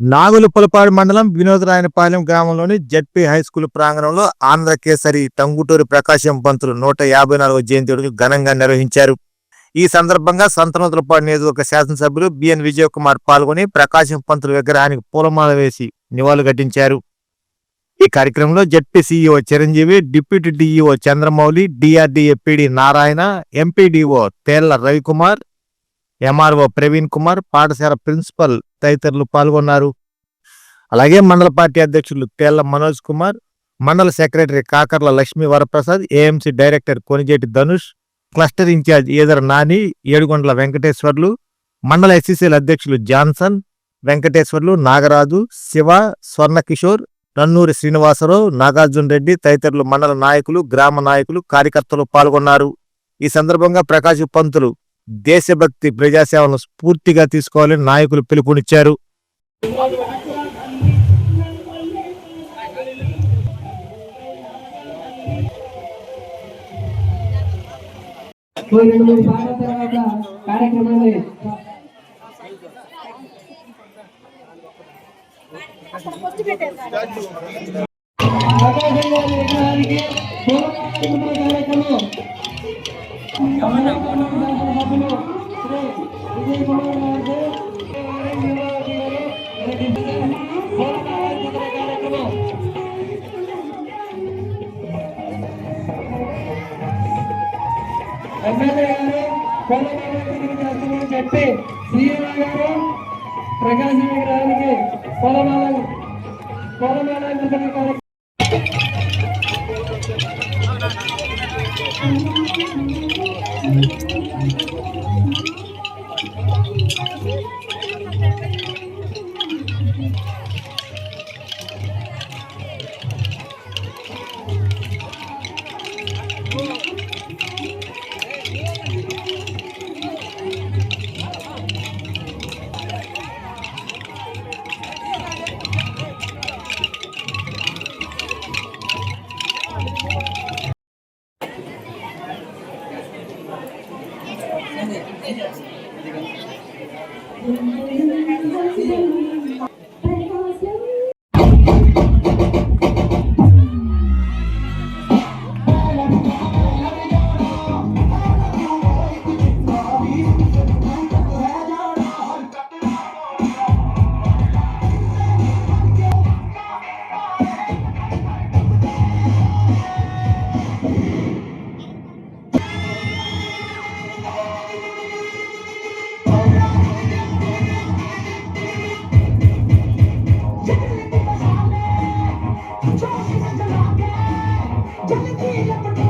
నాగులపులపాడు మండలం వినోదరాయనపాలెం గ్రామంలోని ZP high school ప్రాంగణంలో ఆంధ్ర కేసరి టంగుటూరి ప్రకాశం పంతులు నూట యాభై నాలుగవ జయంతి వేడుకలు ఘనంగా నిర్వహించారు. ఈ సందర్భంగా సంతనోతులపాడు నియోజకవర్గ శాసనసభ్యులు బిఎన్ విజయకుమార్ పాల్గొని ప్రకాశం పంతులు విగ్రహానికి పూలమాల వేసి నివాళులర్పించారు ఈ కార్యక్రమంలో ZP CEO Chiranjeevi deputy DEO Chandramouli DRDA PD Narayana MPDO Thella Ravikumar MRO Praveen Kumar పాఠశాల ప్రిన్సిపల్ తదితరులు పాల్గొన్నారు. అలాగే మండల పార్టీ అధ్యక్షులు తేళ్ళ మనోజ్ కుమార్ మండల secretary Kakarla Lakshmi Varaprasad AMC director Konijeti Dhanush cluster incharge Edara Nani Edukondala Venkateswarlu మండల ఎస్సీసీల అధ్యక్షులు జాన్సన్ వెంకటేశ్వర్లు నాగరాజు శివ స్వర్ణకిషోర్ నన్నూరి శ్రీనివాసరావు నాగార్జున రెడ్డి తదితరులు మండల నాయకులు గ్రామ నాయకులు కార్యకర్తలు పాల్గొన్నారు. ఈ సందర్భంగా ప్రకాశ్ పంతులు దేశభక్తి ప్రజాసేవలను స్ఫూర్తిగా తీసుకోవాలని నాయకులు పిలుపునిచ్చారు. కార్యక్రమం చెప్పి సీఎం గారు ప్రకాశం గారికి పొలమాల పొలమాల కార్యక్రమం Thank you. vida porque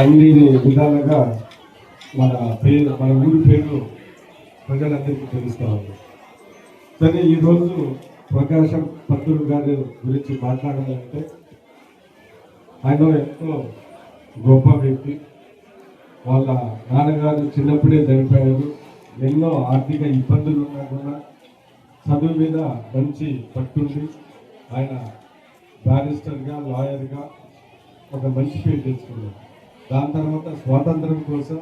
అన్ని విధాలుగా మన పేరు మన ఊరి పేరు ప్రజలందరికీ తెలుస్తూ ఉంది. సరే ఈరోజు ప్రకాశం పంతులు గారి గురించి మాట్లాడాలంటే ఆయన ఎంతో గొప్ప వ్యక్తి. వాళ్ళ నాన్నగారు చిన్నప్పుడే చనిపోయారు. ఎన్నో ఆర్థిక ఇబ్బందులు ఉన్నా కూడా చదువు మీద మంచి పట్టుంది ఆయన బ్యారిస్టర్గా లాయర్గా ఒక మంచి పేరు తెచ్చుకున్నారు. దాని తర్వాత స్వాతంత్రం కోసం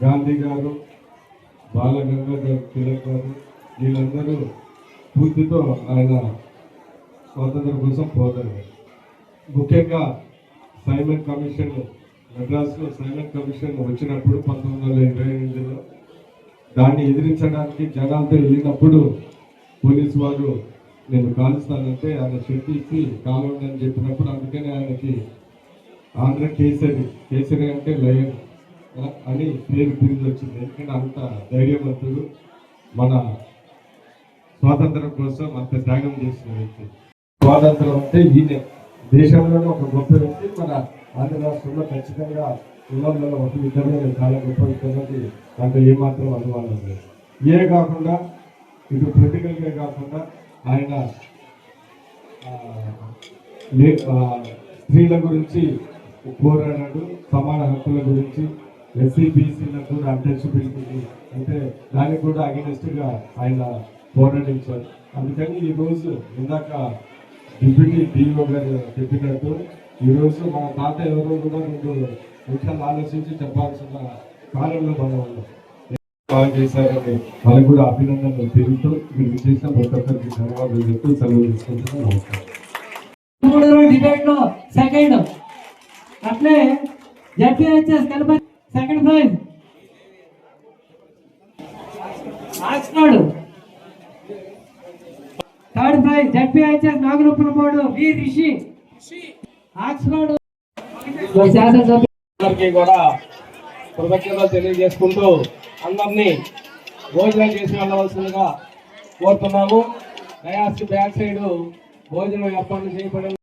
గాంధీ గారు బాలగంగాధర్ తిలక్ గారు వీళ్ళందరూ పూర్తితో ఆయన స్వాతంత్రం కోసం పోతారు. ముఖ్యంగా సైమన్ కమిషన్ మెడ్రాస్లో సైమన్ కమిషన్ వచ్చినప్పుడు పంతొమ్మిది వందల ఇరవై ఎనిమిదిలో దాన్ని ఎదిరించడానికి జనాలతో వెళ్ళినప్పుడు పోలీస్ వారు నేను కాలుస్తానంటే ఆయన శక్తి ఇచ్చి కాలండి అని చెప్పినప్పుడు అందుకని ఆయనకి ఆంధ్ర కేసరి కేసరి అంటే లయన్ అని పేరు తిరిగి వచ్చింది ఎందుకంటే అంత ధైర్యవంతుడు మన స్వాతంత్రం కోసం అంత త్యాగం చేసిన వ్యక్తి. స్వాతంత్రం అంటే ఈయన. దేశంలోనే ఒక గొప్ప వ్యక్తి మన ఆంధ్ర రాష్ట్రంలో ఖచ్చితంగా ఉన్నందులో ఒక ఇద్దరు చాలా గొప్ప వ్యక్తి దాంట్లో ఏమాత్రం అనుమానం లేదు. ఏ కాకుండా ఇటు పొలిటికల్గా కాకుండా ఆయన స్త్రీల గురించి పోరాడాడు సమాన హక్కుల గురించి ఎస్సీ బీసీలకు కూడా అన్టచబిలిటీ అంటే దానికి కూడా అగెనిస్ట్గా ఆయన పోరాడించారు. అందుకని ఈరోజు ఇందాక డిప్యూటీ డిఓ గారు చెప్పినట్టు ఈరోజు రోజు మన తాత ఎవరో కూడా రెండు నిమిషాలు ఆలోచించి చెప్పాల్సిన కాలంలో మనం ఉన్నాం. బాగా చేశారని వాళ్ళకి కూడా అభినందనలు తెలుపుతూ మీరు చేసిన ప్రతి ఒక్కరికి ధన్యవాదాలు చెప్తూ సెలవు తీసుకుంటున్నాను. నమస్కారం. డిబేట్లో సెకండ్. అట్లే జడ్పీహెచ్ఎస్ కలిపి second prize Oxford third prize ZPHS Nagarupala board V Rishi. Oxford శాసనసభ్యులు కూడా కృతజ్ఞతలు తెలియజేసుకుంటూ అందరినీ భోజనం చేసి వెళ్ళవలసిందిగా కోరుతున్నాము. డయాస్ బ్యాక్ సైడ్ భోజనం ఏర్పాటు చేయబడింది